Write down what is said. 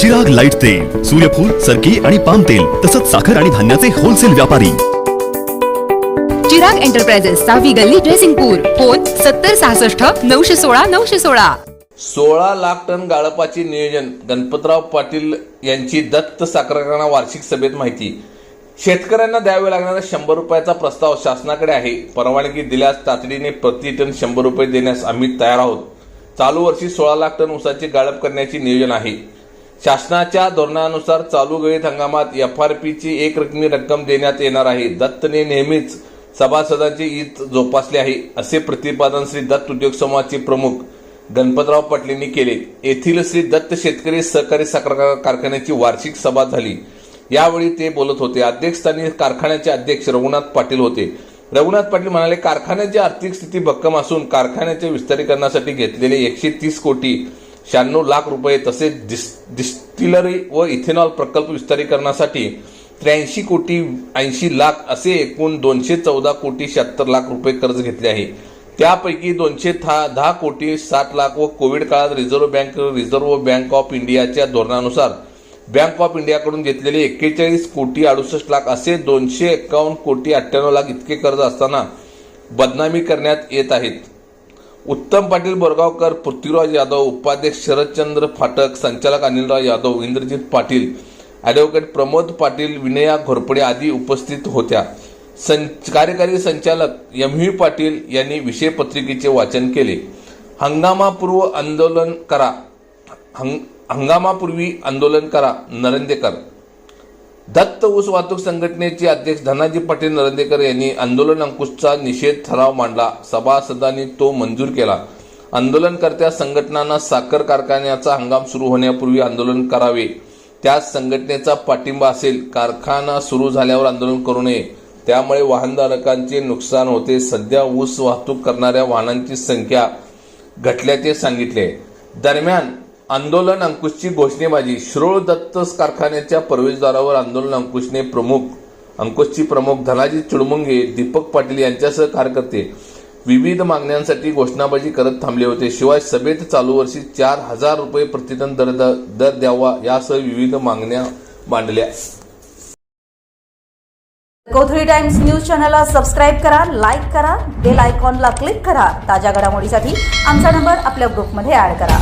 जग लाइट तेल सूर्यफूल सरकी आणि पाम तेल तसंच साखर आणि धान्याचे होलसेल व्यापारी. चिराग एंटरप्राइजेस सहावी गल्ली ड्रेसिंगपूर फोन सत्तर सहासष्ट नऊशे सोळा नऊशे सोळा. सोळा लाख टन गाळपाचे नियोजन गणपतराव पाटील यांची दत्त साखर कारखाना वार्षिक सभेत माहिती. शेतकऱ्यांना द्यावे लागणारा शंभर रुपयाचा प्रस्ताव शासनाकडे आहे. परवानगी दिल्यास तातडीने प्रति टन शंभर रुपये देण्यास आम्ही तयार आहोत. चालू वर्षी सोळा लाख टन ऊसाचे गाळप करण्याचे नियोजन आहे. शासनाच्या धोरणानुसार चालू गळीत हंगामात एफ आर पीची एक रकमी रक्कम देण्यात येणार आहे. दत्तने नेहमीच सभासदांचे हित जोपासले आहे असे प्रतिपादन श्री दत्त उद्योग समूहाचे प्रमुख गणपतराव पाटलींनी केले. येथील श्री दत्त शेतकरी सहकारी साखर कारखान्याची वार्षिक सभा झाली. यावेळी ते बोलत होते. अध्यक्षस्थानी कारखान्याचे अध्यक्ष रघुनाथ पाटील होते. रघुनाथ पाटील म्हणाले कारखान्याची आर्थिक स्थिती भक्कम असून कारखान्याच्या विस्तारीकरणासाठी घेतलेले एकशे तीस कोटी शहाण्णव लाख रुपये तसेच डिस डिस्टिलरी व इथेनॉल प्रकल्प विस्तारीकरणासाठी त्र्याऐंशी कोटी ऐंशी लाख असे एकूण दोनशे चौदा कोटी शहात्तर लाख रुपये कर्ज घेतले आहे. त्यापैकी दोनशे दहा कोटी साठ लाख व कोविड काळात reserve bank reserve bank of इंडियाच्या धोरणानुसार बँक ऑफ इंडियाकडून घेतलेले एक्केचाळीस कोटी अडुसष्ट लाख असे दोनशे एकावन्न कोटी अठ्ठ्याण्णव लाख इतके कर्ज असताना बदनामी करण्यात येत आहेत. उत्तम पाटील बोरगावकर पृथ्वीराज यादव उपाध्यक्ष शरदचंद्र फाटक संचालक अनिलराव यादव इंद्रजित पाटील ॲडव्होकेट प्रमोद पाटील विनया घोरपडे आदी उपस्थित होत्या. संच कार्यकारी संचालक एम व्ही पाटील यांनी विषय पत्रिकेचे वाचन केले. हंगामापूर्व आंदोलन करा. हंग हंगामापूर्वी आंदोलन करा नरेंदेकर दत्त ऊस वाहतूक संघटनेचे अध्यक्ष धनाजी पाटील नरेंदेकर यांनी आंदोलन अंकुशचा निषेध ठराव मांडला. सभासदांनी तो मंजूर केला. आंदोलनकर्त्या संघटनांना साखर कारखान्याचा हंगाम सुरू होण्यापूर्वी आंदोलन करावे. त्या संघटनेचा पाठिंबा असेल कारखाना सुरू झाल्यावर आंदोलन करू नये. त्यामुळे वाहनधारकांचे नुकसान होते. सध्या ऊस वाहतूक करणाऱ्या वाहनांची संख्या घटल्याचे सांगितले. दरम्यान आंदोलन अंकुशची घोषणेबाजी. श्रोळ दत्त कारखान्याच्या प्रवेशद्वारावर आंदोलन अंकुशने प्रमुख अंकुशची प्रमुख धनाजी चुडमुंगे दीपक पाटील यांच्यासह कार्यकर्ते विविध मागण्यांसाठी घोषणाबाजी करत थांबले होते. शिवाय सभेत चालू वर्षी चार हजार रुपये प्रतिटन दर दर द्यावा यासह विविध मागण्या मांडल्या. कोथळी टाइम्स न्यूज चॅनलला सबस्क्राईब करा लाईक करा बेल आयकॉनला क्लिक करा. ताज्या घडामोडीसाठी आमचा नंबर आपल्या ग्रुपमध्ये ऍड करा.